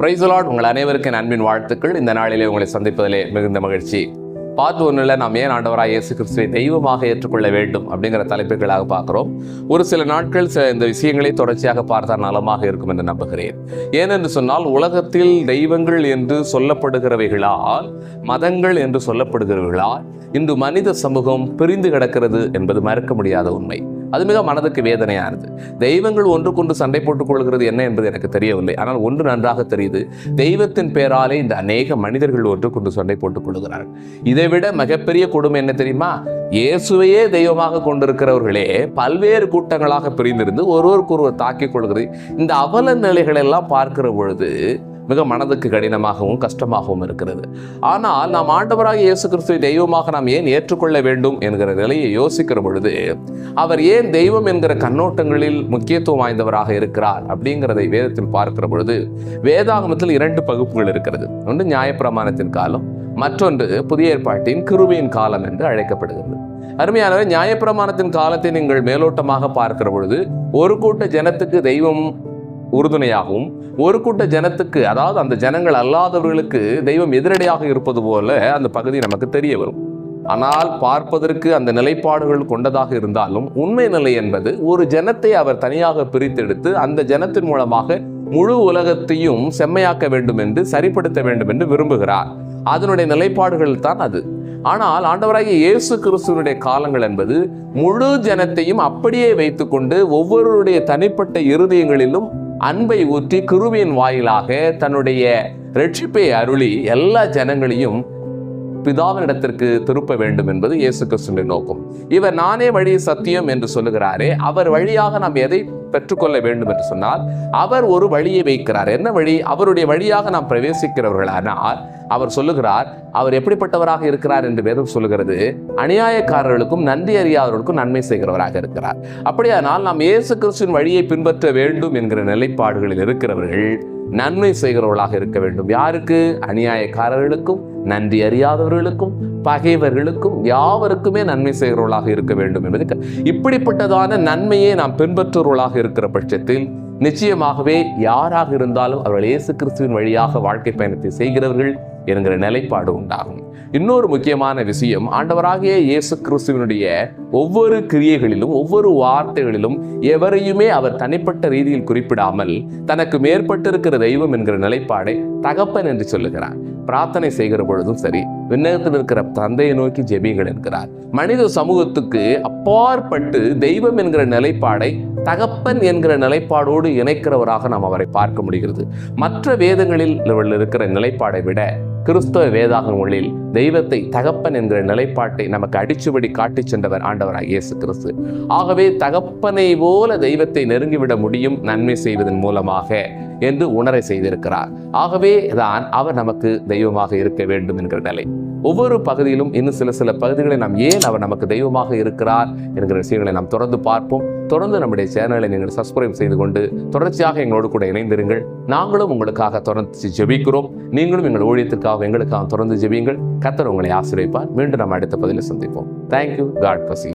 பிரைசலாட் உங்கள் அனைவருக்கும் அன்பின் வாழ்த்துக்கள். இந்த நாளிலே உங்களை சந்திப்பதிலே மிகுந்த மகிழ்ச்சி. பார்ட் ஒன்றில் நாம் ஏன் ஆண்டவராக இயேசு கிறிஸ்துவை தெய்வமாக ஏற்றுக்கொள்ள வேண்டும் அப்படிங்கிற தலைப்புகளாக பார்க்குறோம். ஒரு சில நாட்கள் சில இந்த விஷயங்களை தொடர்ச்சியாக பார்த்தால் நலமாக இருக்கும் என்று நம்புகிறேன். ஏனென்று சொன்னால் உலகத்தில் தெய்வங்கள் என்று சொல்லப்படுகிறவைகளால் மதங்கள் என்று சொல்லப்படுகிறவைகளால் இன்று மனித சமூகம் பிரிந்து கிடக்கிறது என்பது மறக்க முடியாத உண்மை. அது மிக மனதுக்கு வேதனையானது. தெய்வங்கள் ஒன்றுக்கொன்று சண்டை போட்டுக் கொள்கிறது என்ன என்பது எனக்கு தெரியவில்லை. ஆனால் ஒன்று நன்றாக தெரியுது. தெய்வத்தின் பேராலே இந்த அநேக மனிதர்கள் ஒன்றுக்கொண்டு சண்டை போட்டுக் கொள்கிறார்கள் இதைவிட மிகப்பெரிய கொடுமை என்ன தெரியுமா? இயேசுவையே தெய்வமாக கொண்டிருக்கிறவர்களே பல்வேறு கூட்டங்களாக பிரிந்திருந்து ஒருவருக்கு ஒருவர் தாக்கிக் கொள்கிறது. இந்த அவல நிலைகளெல்லாம் பார்க்கிற பொழுது மிக மனதுக்கு கடினமாகவும் கஷ்டமாகவும் இருக்கிறது. ஆனால் நாம் ஆண்டவராக இயேசு கிறிஸ்துவை தெய்வமாக நாம் ஏன் ஏற்றுக்கொள்ள வேண்டும் என்கிற நிலையை யோசிக்கிற பொழுது அவர் ஏன் தெய்வம் என்கிற கண்ணோட்டங்களில் முக்கியத்துவம் வாய்ந்தவராக இருக்கிறார் அப்படிங்கிறதை வேதத்தில் பார்க்கிற பொழுது வேதாகமத்தில் இரண்டு பகுப்புகள் இருக்கிறது. ஒன்று நியாயப்பிரமாணத்தின் காலம் மற்றொன்று புதிய ஏற்பாட்டின் கிருவியின் காலம் என்று அழைக்கப்படுகிறது. அருமையானவர் நியாயப்பிரமாணத்தின் காலத்தை நீங்கள் மேலோட்டமாக பார்க்கிற பொழுது ஒரு கூட்ட ஜனத்துக்கு தெய்வம் உறுதுணையாகவும் ஒரு கூட்ட ஜனத்துக்கு அதாவது அந்த ஜனங்கள் அல்லாதவர்களுக்கு தெய்வம் எதிரடையாக இருப்பது போல அந்த பகுதி நமக்கு தெரிய வரும். ஆனால் பார்ப்பதற்கு அந்த நிலைப்பாடுகள் கொண்டதாக இருந்தாலும் உண்மை நிலை என்பது ஒரு ஜனத்தை அவர் தனியாக பிரித்தெடுத்து அந்த ஜனத்தின் மூலமாக முழு உலகத்தையும் செம்மையாக்க வேண்டும் என்று சரிப்படுத்த வேண்டும் என்று விரும்புகிறார். அதனுடைய நிலைப்பாடுகள் தான் அது. ஆனால் ஆண்டவராகிய இயேசு கிறிஸ்துவனுடைய காலங்கள் என்பது முழு ஜனத்தையும் அப்படியே வைத்துக்கொண்டு ஒவ்வொருவருடைய தனிப்பட்ட இருதயங்களிலும் அன்பை ஊற்றி கிருவியின் வாயிலாக தன்னுடைய ரட்சிப்பை அருளி எல்லா ஜனங்களையும் பிதாவினிடத்திற்கு திருப்ப வேண்டும் என்பது இயேசு கிறிஸ்துவின் நோக்கம். இவர் நானே வழி சத்தியம் என்று சொல்லுகிறாரே அவர் வழியாக நாம் எதை பெற்றுக்கொள்ள வேண்டும் என்று சொன்னால் அவர் ஒரு வழியை வைக்கிறார். என்ன வழி? அவருடைய வழியாக நாம் பிரவேசிக்கிறவர்களானால் அவர் சொல்லுகிறார் அவர் எப்படிப்பட்டவராக இருக்கிறார் என்று வேதம் சொல்லுகிறது. அநியாயக்காரர்களுக்கும் நன்றி அறியாதவர்களுக்கும் நன்மை செய்கிறவராக இருக்கிறார். அப்படியானால் நாம் இயேசு கிறிஸ்துவின் வழியை பின்பற்ற வேண்டும் என்கிற நிலைப்பாடுகளில் இருக்கிறவர்கள் நன்மை செய்கிறவர்களாக இருக்க வேண்டும். யாருக்கு? அநியாயக்காரர்களுக்கும் நன்றி அறியாதவர்களுக்கும் பகைவர்களுக்கும் யாவருக்குமே நன்மை செய்கிறவர்களாக இருக்க வேண்டும் என்பது இப்படிப்பட்டதான நன்மையை நாம் பின்பற்றுவர்களாக இருக்கிற பட்சத்தில் நிச்சயமாகவே யாராக இருந்தாலும் அவர்கள் இயேசு கிறிஸ்துவின் வழியாக வாழ்க்கை பயணத்தை செய்கிறவர்கள் என்கிற நிலைப்பாடு உண்டாகும். இன்னொரு முக்கியமான விஷயம் ஆண்டவராகிய இயேசு கிறிஸ்துவினுடைய ஒவ்வொரு கிரியைகளிலும் ஒவ்வொரு வார்த்தைகளிலும் எவரையுமே அவர் தனிப்பட்ட ரீதியில் குறிப்பிடாமல் தனக்கு மேற்பட்டிருக்கிற தெய்வம் என்கிற நிலைப்பாடை தகப்பன் என்று சொல்லுகிறார். பிரார்த்தனை செய்கிற பொழுதும் சரி விண்ணகத்தில் இருக்கிற தந்தையை நோக்கி ஜெபிகள் என்கிறார். மனித சமூகத்துக்கு அப்பாற்பட்டு தெய்வம் என்கிற நிலைப்பாடை தகப்பன் என்கிற நிலைப்பாடோடு இணைக்கிறவராக நாம் அவரை பார்க்க முடிகிறது. மற்ற வேதங்களில் இருக்கிற நிலைப்பாடை விட கிறிஸ்தவ வேதாகங்களில் தெய்வத்தை தகப்பன் என்கிற நிலைப்பாட்டை நமக்கு அடிச்சுபடி காட்டிச் சென்றவர் ஆண்டவராக இயேசு கிறிஸ்து. ஆகவே தகப்பனை போல தெய்வத்தை நெருங்கிவிட முடியும் நன்மை செய்வதன் மூலமாக என்று உணர செய்திருக்கிறார். ஆகவே தான் அவர் நமக்கு தெய்வமாக இருக்க வேண்டும் என்கிற நிலை. ஒவ்வொரு பகுதியிலும் இன்னும் சில சில பகுதிகளை நாம் ஏன் அவர் நமக்கு தெய்வமாக இருக்கிறார் என்கிற விஷயங்களை நாம் தொடர்ந்து பார்ப்போம். தொடர்ந்து நம்முடைய சேனலை நீங்கள் சப்ஸ்கிரைப் செய்து கொண்டு தொடர்ச்சியாக எங்களோடு கூட இணைந்திருங்கள். நாங்களும் உங்களுக்காக தொடர்ந்து ஜெபிக்கிறோம். நீங்களும் எங்கள் ஊழியத்திற்காக எங்களுக்காக தொடர்ந்து ஜெபியுங்கள். கத்தர் உங்களை ஆசிரியப்பார் மீண்டும் நம்ம அடுத்த பதிலில் சந்திப்போம். தேங்க்யூ காட் பசி